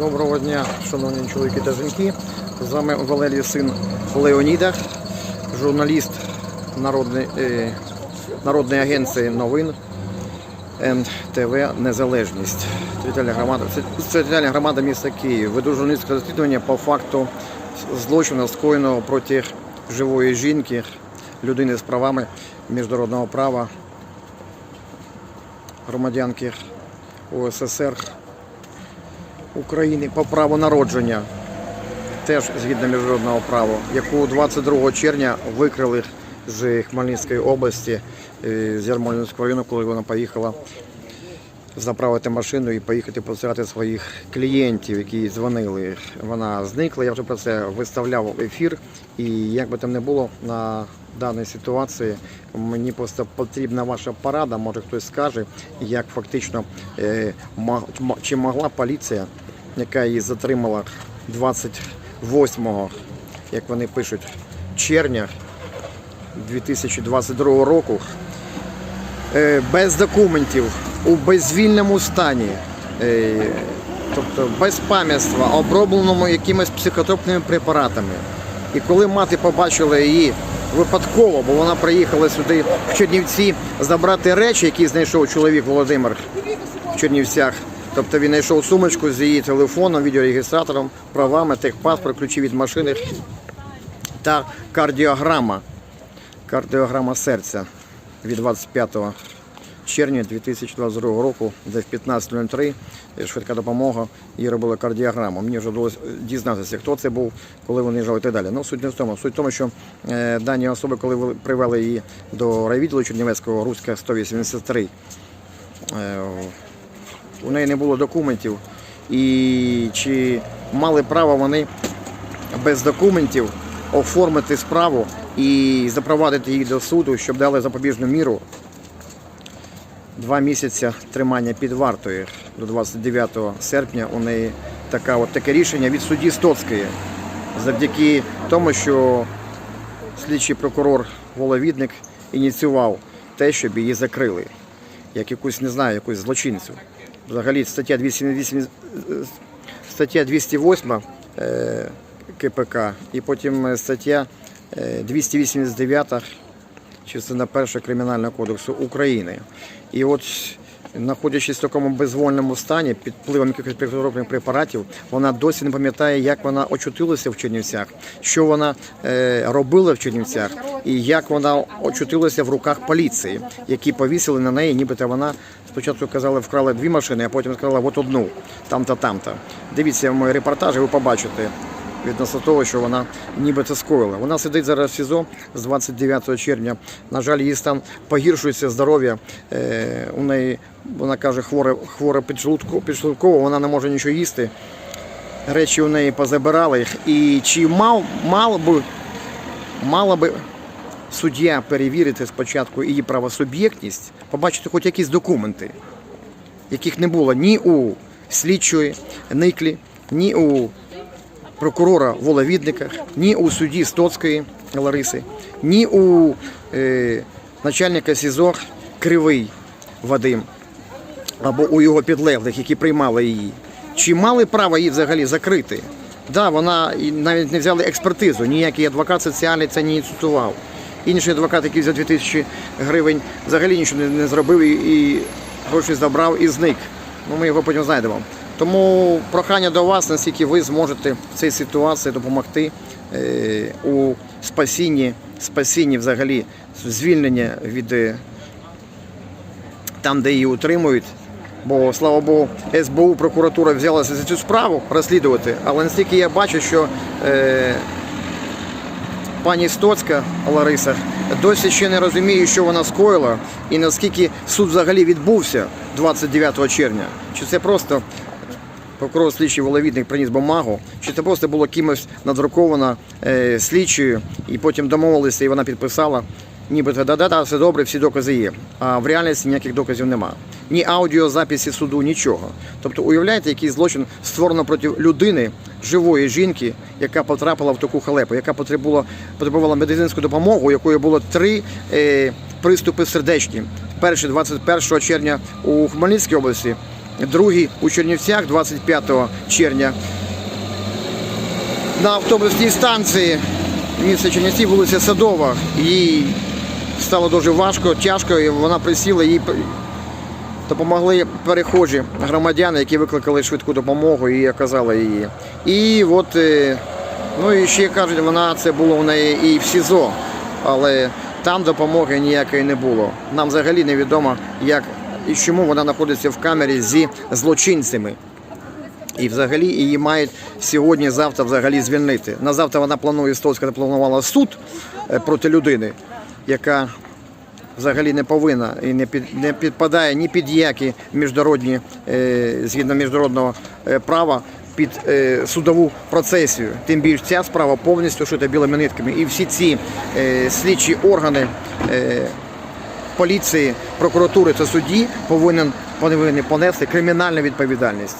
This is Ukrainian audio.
Доброго дня, шановні чоловіки та жінки. З вами Валерій син Леоніда, журналіст народної, е, Народної агенції новин НТВ Незалежність. Територіальна громада, територіальна громада міста Київ. Веду журналістське розслідування по факту злочину, скоєного проти живої жінки, людини з правами міжнародного права, громадянки УССР України по праву народження, теж згідно міжнародного права, яку 22 червня викрили з Хмельницької області, е, з Ярмолинського району, коли вона поїхала заправити машину і поїхати посирати своїх клієнтів, які дзвонили. Вона зникла, я вже про це виставляв ефір. І як би там не було на даній ситуації, мені просто потрібна ваша порада, може хтось скаже, як фактично е, чи могла поліція, яка її затримала 28-го, як вони пишуть, червня 2022 року, е, без документів, у безвільному стані, е, тобто без пам'ятства, обробленому якимись психотропними препаратами. І коли мати побачила її випадково, бо вона приїхала сюди в Чернівці забрати речі, які знайшов чоловік Володимир в Чернівцях. Тобто він знайшов сумочку з її телефоном, відеореєстратором, правами, техпаспорт, ключі від машини та кардіограма. Кардіограма серця від 25 червня 2022 року, де в 15.03 швидка допомога їй робила кардіограму. Мені вже вдалося дізнатися, хто це був, коли вони їжджали і так далі. Ну, суть не в тому. Суть в тому, що е, дані особи, коли привели її до райвідділу Чернівецького, Руська 183, е, у неї не було документів. І чи мали право вони без документів оформити справу і запровадити її до суду, щоб дали запобіжну міру. Два місяці тримання під вартою до 29 серпня у неї така, от таке рішення від судді Стоцької. Завдяки тому, що слідчий прокурор Воловідник ініціював те, щоб її закрили. Як якусь, не знаю, якусь злочинцю. Взагалі стаття 208, стаття 208 е, КПК і потім е, стаття е, 289 частина 1 Кримінального кодексу України. І от, знаходячись в такому безвольному стані, під впливом якихось психотропних препаратів, вона досі не пам'ятає, як вона очутилася в Чернівцях, що вона е, робила в Чернівцях, і як вона очутилася в руках поліції, які повісили на неї, нібито вона спочатку казали, вкрали дві машини, а потім сказала, от одну, там-то, там-то. Дивіться мої репортажі, ви побачите відносно того, що вона ніби це скоїла. Вона сидить зараз в СІЗО з 29 червня. На жаль, її стан погіршується здоров'я. Е, у неї вона каже, хворе, підшлунково, підшлунково, вона не може нічого їсти. Речі у неї позабирали. І чи мав, мало би, мала би суддя перевірити спочатку її правосуб'єктність, побачити хоч якісь документи, яких не було ні у слідчої Никлі, ні у прокурора Воловідника, ні у судді Стоцької Лариси, ні у е, начальника СІЗО Кривий Вадим або у його підлеглих, які приймали її. Чи мали право її взагалі закрити? Так, да, вона навіть не взяли експертизу, ніякий адвокат соціальний це не ініціював. Інший адвокат, який за 2000 гривень взагалі нічого не, зробив і гроші забрав і зник. Ну, ми його потім знайдемо. Тому прохання до вас, наскільки ви зможете в цій ситуації допомогти е, у спасінні, спасінні взагалі звільнення від е, там, де її утримують. Бо, слава Богу, СБУ, прокуратура взялася за цю справу розслідувати, але наскільки я бачу, що е, пані Стоцька Лариса досі ще не розуміє, що вона скоїла, і наскільки суд взагалі відбувся 29 червня. Чи це просто прокурор слідчий воловідник приніс бумагу, чи це просто було кимось надруковано е, слідчою, і потім домовилися, і вона підписала. Нібито да-да-да, все добре, всі докази є. А в реальності ніяких доказів нема. Ні аудіозаписі суду, нічого. Тобто, уявляєте, який злочин створено проти людини, живої жінки, яка потрапила в таку халепу, яка потребувала, потребувала медицинську допомогу, у якої було три е, приступи сердечні. Перший 21 червня у Хмельницькій області, другий у Чернівцях 25 червня. На автобусній станції міста Чернівці, вулиця Садова. Їй стало дуже важко, тяжко, і вона присіла, їй допомогли перехожі громадяни, які викликали швидку допомогу і оказали її. І от, е, ну і ще кажуть, вона це було в неї і в СІЗО, але там допомоги ніякої не було. Нам взагалі невідомо, як і чому вона знаходиться в камері зі злочинцями. І взагалі її мають сьогодні-завтра взагалі звільнити. На завтра вона планує Стольська планувала суд е, проти людини, яка взагалі не повинна і не під не підпадає ні під які міжнародні е, згідно міжнародного е, права під судову процесію. Тим більше ця справа повністю шита білими нитками. І всі ці слідчі органи. Поліції, прокуратури та судді повинен понести кримінальну відповідальність.